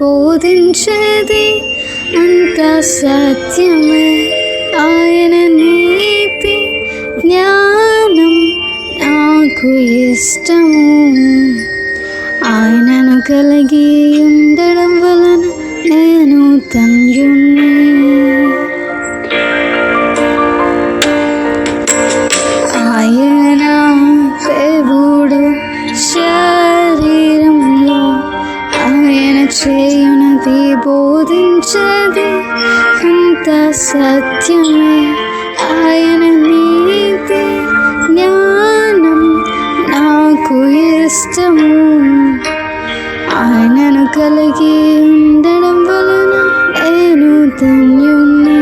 బోధించేది అంత సత్యమే ఆయన నీతి జ్ఞానం నాకు ఇష్టము ఆయనను కలిగి ఉండడం వలన నేను తండ్రిని చది అంత సత్యమే ఆయన నీతి జ్ఞానం నాకు ఇష్టము. ఆయనను కలిగి ఉండడం వలన నేను ధన్యుణ్ణి.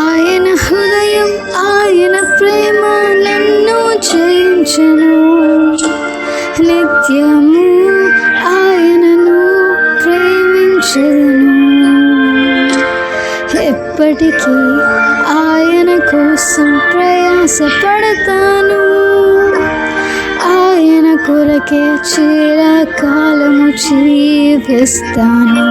ఆయన హృదయం ఆయన ప్రేమ నన్ను జయించను. ప్రేమించను ఎప్పటికీ ఆయన కోసం ప్రయాసపడతాను. ఆయన కొరకే చిరకాలము జీవిస్తాను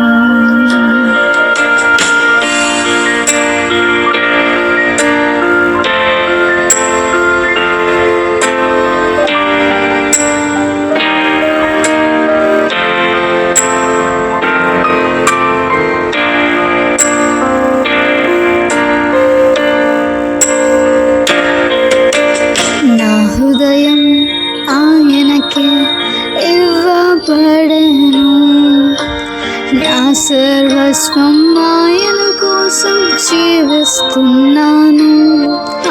నా సర్వస్వం ఆయన కోసం జీవిస్తున్నాను.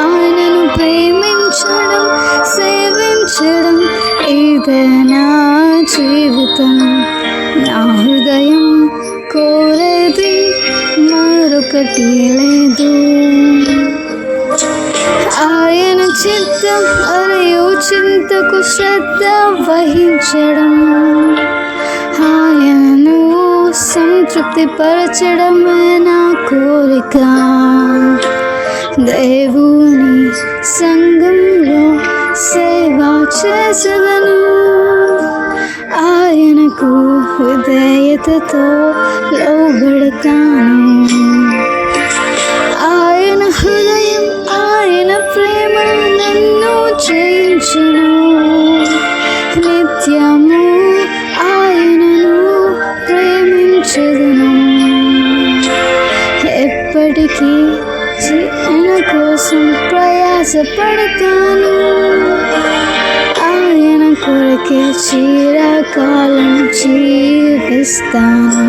ఆయనను ప్రేమించడం సేవించడం ఇదే నా జీవితం. నా హృదయం కోరేది మరొకటి లేదు. ఆయన చిత్తం మరియు చింతకు శ్రద్ధ వహించడం. సంతృప్తి పరచడమే నా కోరిక. దేవుని సంఘంలో సేవ చేసదను. ఆయనకు విధేయతతో లోబడతాను. ఆయన హృదయం ఆయన ప్రేమ నన్ను చేయించను నిత్యము ప్రేమించదును ఎప్పటికీ ఆయన కోసం ప్రయాసపడతాను ఆయన కొరకే చిరకాలం జీవిస్తాను